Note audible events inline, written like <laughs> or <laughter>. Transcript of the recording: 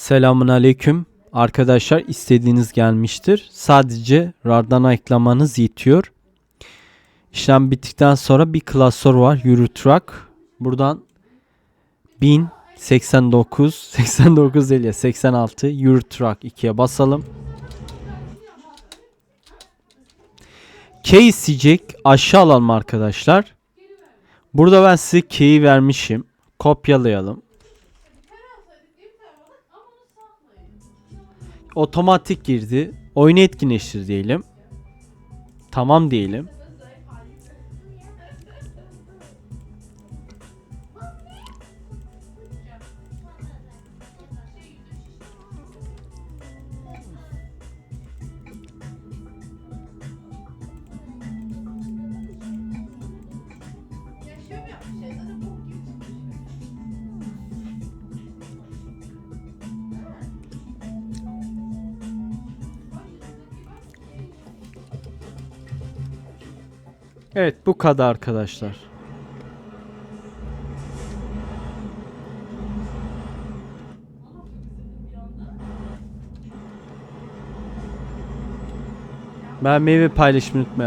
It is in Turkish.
Selamun aleyküm. Arkadaşlar istediğiniz gelmiştir. Sadece RAR'dan ayıklamanız yetiyor. İşlem bittikten sonra bir klasör var. Eurotrack. Buradan 1089 89 <laughs> değil ya 86 Eurotrack 2'ye basalım. Key isteyecek. Aşağı alalım arkadaşlar. Burada ben size key'i vermişim. Kopyalayalım. Otomatik girdi. Oyunu etkinleştir diyelim. Tamam diyelim. Evet bu kadar arkadaşlar. Ben meyve paylaşımı unutmayalım.